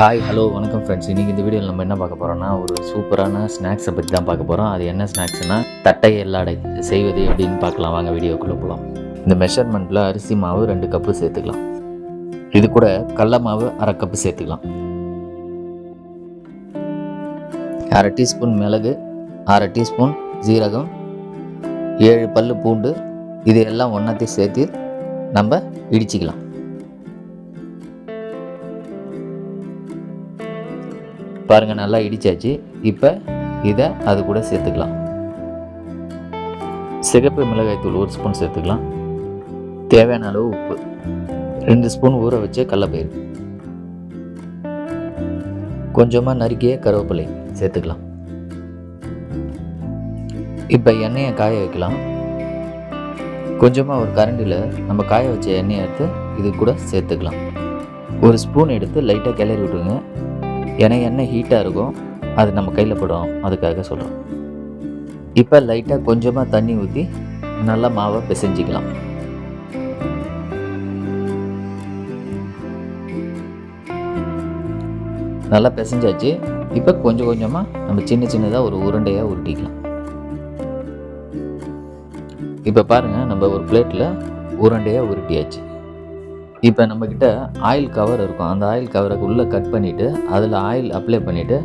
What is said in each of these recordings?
Hi hello வணக்கம் friends இன்றைக்கி இந்த வீடியோவில் நம்ம என்ன பார்க்க போகிறோம்னா ஒரு சூப்பரான ஸ்நாக்ஸை பற்றி தான் பார்க்க போகிறோம் அது என்ன ஸ்நாக்ஸ்னால் தட்டை எல்லாடை செய்வது எப்படின்னு பார்க்கலாம். வாங்க வீடியோக்குள்ளே போகலாம் இந்த மெஷர்மெண்ட்டில் அரிசி மாவு ரெண்டு கப்பு சேர்த்துக்கலாம். இது கூட கடல மாவு அரை கப்பு சேர்த்துக்கலாம். அரை டீஸ்பூன் மிளகு அரை டீஸ்பூன் ஜீரகம் ஏழு பல் பூண்டு இது எல்லாம் ஒன்றத்தையும் சேர்த்து நம்ம இடிச்சிக்கலாம். பாருங்கள் நல்லா இடிச்சாச்சு. இப்போ இதை அது கூட சேர்த்துக்கலாம். சிகப்பு மிளகாய்த்தூள் ஒரு ஸ்பூன் சேர்த்துக்கலாம். தேவையான அளவு உப்பு. ரெண்டு ஸ்பூன் ஊற வச்ச கடலப்பயிறு. கொஞ்சமாக நறுக்கிய கருவேப்பிலை சேர்த்துக்கலாம். இப்போ எண்ணெயை காய வைக்கலாம். கொஞ்சமாக ஒரு கரண்டியில் நம்ம காய வச்ச எண்ணெயை எடுத்து இது கூட சேர்த்துக்கலாம். ஒரு ஸ்பூன் எடுத்து லைட்டாக கிளறி விட்டுருங்க. ஏன்னா எண்ணெய் ஹீட்டாக இருக்கும் அது நம்ம கையில் படும். அதுக்காக சொல்கிறோம் இப்போ லைட்டாக கொஞ்சமாக தண்ணி ஊற்றி நல்லா மாவை பிசைஞ்சிக்கலாம். நல்லா பிசைஞ்சாச்சு. இப்போ கொஞ்சம் கொஞ்சமாக நம்ம சின்ன சின்னதாக ஒரு உருண்டையாக உருட்டிக்கலாம். இப்போ பாருங்கள் நம்ம ஒரு பிளேட்டில் உருண்டையாக உருட்டியாச்சு. இப்போ நம்மக்கிட்ட ஆயில் கவர் இருக்கும். அந்த ஆயில் கவரை உள்ளே கட் பண்ணிவிட்டு அதில் ஆயில் அப்ளை பண்ணிவிட்டு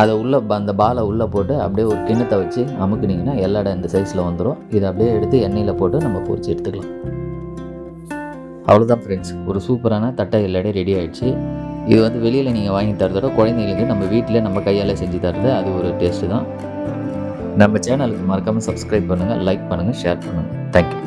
அதை உள்ளே அந்த பாலை உள்ளே போட்டு அப்படியே ஒரு கிண்ணத்தை வச்சு அமுக்குனிங்கன்னா எல்லா இடம் இந்த சைஸில் வந்துடும் இதை அப்படியே எடுத்து எண்ணெயில் போட்டு நம்ம பொறிச்சு எடுத்துக்கலாம். அவ்வளோதான் ஃப்ரெண்ட்ஸ் ஒரு சூப்பரான தட்டை எல்லாடே ரெடி ஆகிடுச்சு இது வந்து வெளியில் நீங்கள் வாங்கி தரதோட குழந்தைங்களுக்கு நம்ம வீட்டில் நம்ம கையால் செஞ்சு தரது அது ஒரு டேஸ்ட்டு தான். நம்ம சேனலுக்கு மறக்காமல் சப்ஸ்கிரைப் பண்ணுங்கள் லைக் பண்ணுங்கள் ஷேர் பண்ணுங்கள் தேங்க்யூ